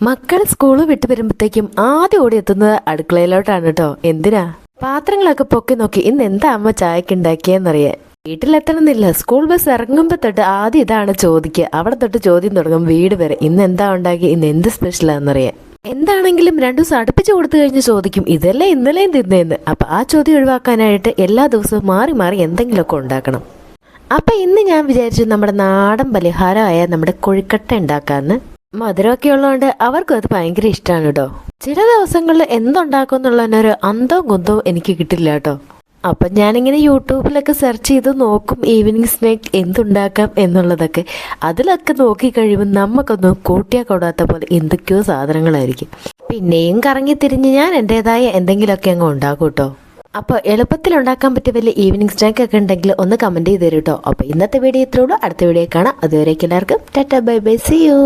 മക്കൾ സ്കൂൾ വിട്ട് വരുമ്പോഴത്തേക്കും ആദ്യം ഓടി എത്തുന്നത് അടുക്കളയിലോട്ടാണ് കേട്ടോ. എന്തിനാ? പാത്രങ്ങളൊക്കെ പൊക്കി നോക്കി ഇന്ന് എന്താ അമ്മ ചായക്ക് ഉണ്ടാക്കിയെന്നറിയാൻ വീട്ടിലെത്തണമെന്നില്ല. സ്കൂൾ ബസ് ഇറങ്ങുമ്പോൾ തൊട്ട് ആദ്യം ഇതാണ് ചോദിക്കുക. അവിടെ തൊട്ട് ചോദ്യം തുടങ്ങും വീട് വരെ. ഇന്ന് എന്താ ഉണ്ടാക്കി ഇന്ന് എന്ത് സ്പെഷ്യലാണെന്നറിയാൻ എന്താണെങ്കിലും രണ്ടു ദിവസം അടുപ്പിച്ച് കൊടുത്തു കഴിഞ്ഞ് ചോദിക്കും ഇതല്ലേ ഇന്നലെയും തിന്നേന്ന്? അപ്പൊ ആ ചോദ്യം ഒഴിവാക്കാനായിട്ട് എല്ലാ ദിവസവും മാറി മാറി എന്തെങ്കിലുമൊക്കെ ഉണ്ടാക്കണം. അപ്പൊ ഇന്ന് ഞാൻ വിചാരിച്ചു നമ്മുടെ നാടൻ പലഹാരമായ നമ്മുടെ കൊഴുക്കട്ട ഉണ്ടാക്കാന്ന്. മധുരമൊക്കെ ഉള്ളതുകൊണ്ട് അവർക്കും അത് ഭയങ്കര ഇഷ്ടമാണ് കേട്ടോ. ചില ദിവസങ്ങളിൽ എന്തുണ്ടാക്കും എന്നുള്ളതിനൊരു അന്തവും കുന്തവും എനിക്ക് കിട്ടില്ല കേട്ടോ. അപ്പൊ ഞാനിങ്ങനെ യൂട്യൂബിലൊക്കെ സെർച്ച് ചെയ്ത് നോക്കും ഈവനിങ് സ്നാക്ക് എന്തുണ്ടാക്കാം എന്നുള്ളതൊക്കെ. അതിലൊക്കെ നോക്കി കഴിയുമ്പോൾ നമുക്കൊന്നും കൂട്ടിയാൽ കൊടാത്ത പോലെ എന്തൊക്കെയോ സാധനങ്ങളായിരിക്കും. പിന്നെയും കറങ്ങി തിരിഞ്ഞ് ഞാൻ എന്റെതായ എന്തെങ്കിലുമൊക്കെ അങ്ങ് ഉണ്ടാക്കും കേട്ടോ. അപ്പോൾ എളുപ്പത്തിൽ ഉണ്ടാക്കാൻ പറ്റിയ വലിയ ഈവനിങ് സ്നാക്ക് ഒക്കെ ഉണ്ടെങ്കിൽ ഒന്ന് കമന്റ് ചെയ്ത് തരും കേട്ടോ. അപ്പോൾ ഇന്നത്തെ വീഡിയോ ഇത്രയുള്ളൂ അടുത്ത വീഡിയോ കാണാം. അതുവരേക്കും എല്ലാവർക്കും. Tata bye bye. See you